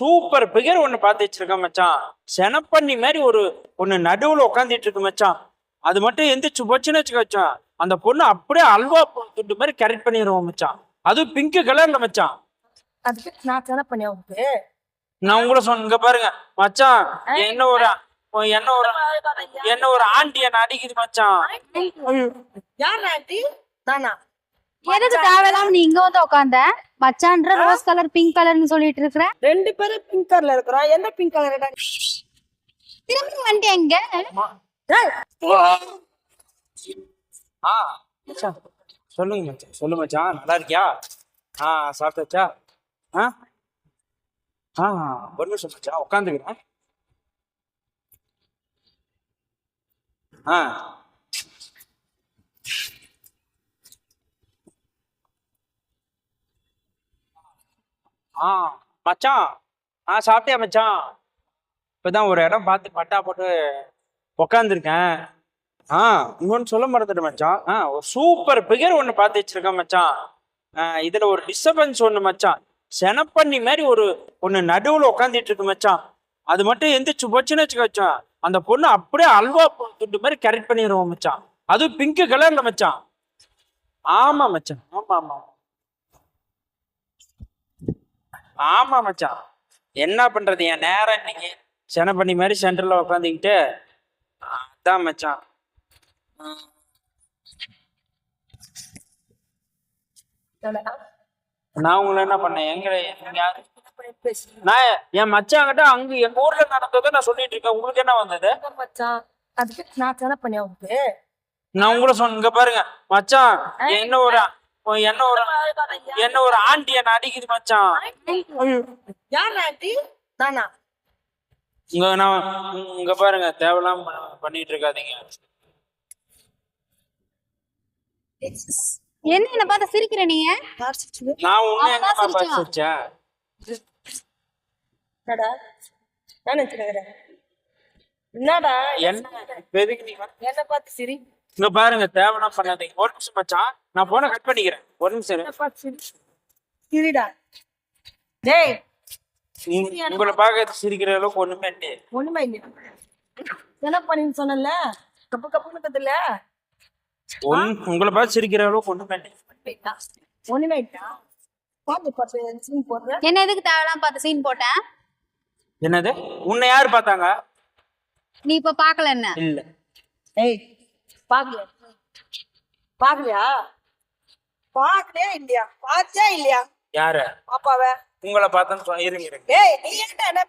Super figure ஒண்ணு பார்த்து வச்சிருக்கேன் மச்சான். செனப்பண்ணி மாதிரி ஒரு ஒண்ணு நடுவுல உட்காந்துட்டு இருக்கு மச்சான். அது மட்டும் எந்திரிச்சு போச்சுன்னு வச்சுக்க மச்சான். அந்த பொண்ணு அப்படியே அல்வா துண்டு மாதிரி கரெக்ட் பண்ணிடுவோம் மச்சான். அதுவும் பிங்க் கலர்ல மச்சான். அதுக்கு நான் சென பண்ணி உனக்கு நான் உங்களை சொன்ன பாருங்க. மச்சான் என்ன ஒரு என்ன ஒரு என்ன ஒரு ஆண்டி என்ன அடிக்குது மச்சான். யார் ஆண்டி? நானா? எதுக்கு தேவையில்லாம நீ இங்க வந்து உட்காந்த மச்சான்ற ரோஸ் கலர் பிங்க் கலர்னு சொல்லிட்டு இருக்கிற? ரெண்டு பேரும் பிங்க் கலர்ல இருக்கிறோம். எந்த பிங்க் கலர் திரும்பி வந்துட்டு எங்க? சொல்லுங்க மச்சான். சொல்லு மச்சான். நல்லா இருக்கியா? ஆ சாப்பிட்டாச்சா? ஆ? ஆ ஒரு நிமிஷம் மச்சான். உட்காந்துக்கிறேன் ஆ. ஆ மச்சான். ஆ சாப்பிட்டியா மச்சான்? இப்பதான் ஒரு இடம் பார்த்து பட்டா போட்டு உக்காந்துருக்கேன். ஆ இன்னொன்னு சொல்ல மறந்துட்டு மச்சான். ஆ ஒரு சூப்பர் பிகர் ஒன்று பார்த்து வச்சிருக்கேன் மச்சான். ஆ, இதுல ஒரு டிஸ்டர்பன்ஸ் ஒன்று மச்சான். செனப்பண்ணி மாதிரி ஒரு ஒன்று நடுவுல உட்காந்துட்டு இருக்கு மச்சான். அது மட்டும் எந்திரிச்சு போச்சுன்னு வச்சுக்க மச்சான். அந்த பொண்ணு அப்படியே அல்வா துண்டு மாதிரி கரெக்ட் பண்ணிடுவோம் மச்சான். அதுவும் பிங்க் கலர்ல மச்சான். ஆமா மச்சான். ஆமா ஆமா. ஆமா மச்சான். என்ன பண்றது? என் நேரம் இன்னைக்கு செனப்பண்ணி மாதிரி சென்டர்ல உட்காந்துக்கிட்டு அதான் மச்சான். நான் உங்களை என்ன பண்ணேன்? எங்க யாரு? நான் என் மச்சான் கிட்ட அங்க எங்க ஊர்ல நடந்ததை நான் சொல்லிட்டு இருக்கேன். உங்களுக்கு என்ன வந்தது? மச்சான் அதுக்கு நான் சென பண்ணி உனக்கு நான் உங்களை சொன்ன இங்க பாருங்க. மச்சான் என்ன ஒரு என்ன ஒரு என்ன ஒரு ஆண்டி என்ன அடிக்குது மச்சான்? யார் ஆண்டி? நானா? இங்க நான் இங்க பாருங்க தேவையில்லாம பண்ண- பண்ணிட்டு இருக்காதீங்க. என்ன என்ன பார்த்து சிரிக்கிற நீங்க? நான் உன்னை என்ன சிரிச்சான். வச்சேன் என்னடா? நான் நினைச்சுக்கிறேன் என்னடா? என்ன? எதுக்கு நீ என்ன பார்த்து சிரி. இங்க பாருங்க தேவையில்லாம பண்ணாதீங்க. ஒரு நிமிஷம் மச்சான். நான் போன கட் பண்ணிக்கிறேன். ஒரு நிமிஷம் சிரிடா டேய். உங்க- உங்களை பார்க்க சிரிக்கிற அளவுக்கு ஒண்ணுமே இல்லையே. ஒண்ணுமே இல்லையா. என்ன பண்ணின்னு சொன்னல? கப்பு கப்புன்னு கத்துல ஒன் உங்களை பார்த்து சிரிக்கிற அளவுக்கு ஒண்ணுமே இல்லையே. ஒண்ணுமே இல்லையா? என்ன எதுக்கு தேவையில்லாம பார்த்து சீன் போட்டேன் என்னது? உன்னை யாரு பார்த்தாங்க? நீ இப்ப பாக்கல என்ன? இல்ல. ஏய் பாக்கலையா பாக்கலையா பாக்கலையா இல்லையா? பாத்தியா இல்லையா? யாரு? பாப்பாவ? உங்களை பார்த்தேன்னு சொன்ன இருங்க இருங்க. ஏய் நீ ஏன்டா என்ன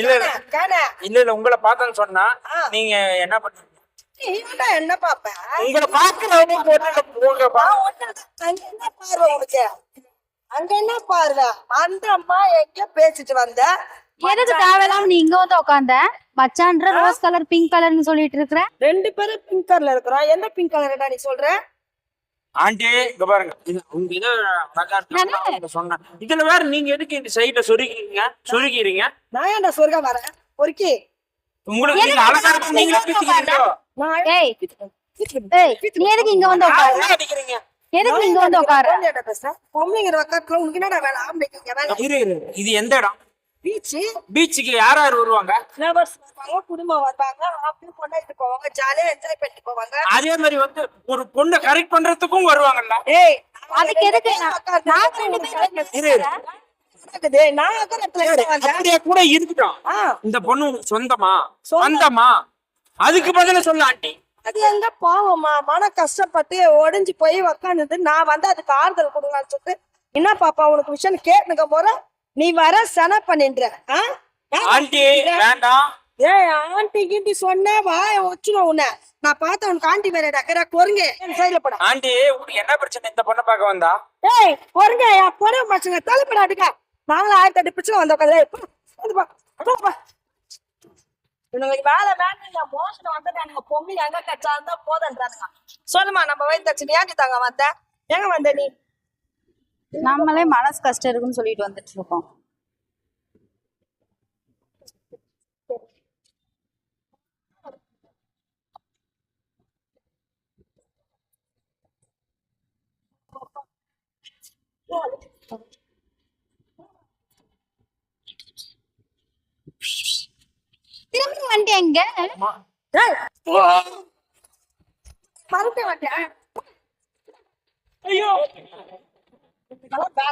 இல்ல இல்ல. காண இல்ல இல்ல உங்களை பார்த்தேன்னு சொன்னா. நீங்க என்ன ஏன்டா என்ன பாப்ப? உங்களை பாக்குறவங்க போட்டு போங்க பா. நான் ஒண்ணு அங்க என்ன பார்வை உனக்கு? அங்க என்ன பார்வை? அந்த அம்மா எங்க பேசிட்டு வந்த? எதுக்கு தேவையில்லாம நீ இங்க வந்து உட்காந்த மச்சான்ற ரோஸ் கலர் பிங்க் கலர்னு சொல்லிட்டு இருக்கிற? ரெண்டு பேரும் பிங்க் கலர்ல இருக்கிறோம். எந்த பிங்க் கலர்டா நீ சொல்ற? ஆண்டி இங்க பாருங்க. இது உங்க இதை சொன்னேன். இதுல வேற நீங்க எதுக்கு இந்த சைட சொருகிறீங்க சொருகிறீங்க நான் ஏன்டா சொர்க்கா வரேன்? பொறுக்கி. உங்களுக்கு நீங்க அழகா இருக்கு நீங்களே பேசிக்கிறீங்களோ நான் ஏய் ஏய் நீ எதுக்கு இங்க வந்து உட்காரு? யாரை அடிக்கிறீங்க? எதுக்கு இங்க வந்து உட்காரு? பொம்பளைங்கிற உட்காரத்துல உனக்கு என்னடா வேலை? ஆம்பளைக்கு இது எந்த இடம்? பீச்சு பீச்சுக்கு யார் யார் வருவாங்க? ஃபிளவர்ஸ் வருவாங்க குடும்பம் வருவாங்க. அப்படின்னு கொண்டாடிட்டு போவாங்க ஜாலியா என்ஜாய் பண்ணிட்டு போவாங்க. அதே மாதிரி வந்து ஒரு பொண்ணை கரெக்ட் பண்றதுக்கும் வருவாங்கல்ல? ஏய் அதுக்கு எதுக்கு நாங்க ரெண்டு பேரும் அப்படியே கூட இருக்கட்டும். இந்த பொண்ணு உனக்கு சொந்தமா? சொந்தம். அதுக்கு பதில சொல்ல ஆண்டி. அது எங்க பாவமா? மன கஷ்டப்பட்டு ஒடிஞ்சு போய் உக்காந்துட்டு நான் வந்து அதுக்கு ஆறுதல் கொடுங்கன்னு சொல்லிட்டு என்ன பாப்பா உனக்கு விஷயம் கேட்டுக்க போற? நீ வர சன பண்ணின்ற ஆ? ஆண்டி வேண்டாம். ஏய் ஆண்டி கீண்டி சொன்ன வாய வச்சுருவோம் உன்னை. நான் பார்த்த உனக்கு ஆண்டி வேற டக்கரா கொருங்க சைடுல போட. ஆண்டி உனக்கு என்ன பிரச்சனை? இந்த பொண்ணை பார்க்க வந்தா? ஏய் கொருங்க என் பொண்ணு பசங்க தலைப்பட அடிக்க. நாங்களும் ஆயிரத்தி எட்டு பிடிச்சு வந்த உட்காந்து இவனுங்களுக்கு வேலை வேணும் இல்ல மோசம் வந்துட்டானுங்க பொம்பளை எங்க கச்சா இருந்தா போதன்றானுங்க. சொல்லுமா நம்ம வயிற்று நீ ஏன்டி தாங்க வந்த. எங்க வந்த நீ? நம்மளே மனசு கஷ்டம் இருக்குன்னு சொல்லிட்டு வந்துட்டு இருக்கோம். திரும்பி வண்டி இங்க? டேய், மறந்து ஐயோ! Valid.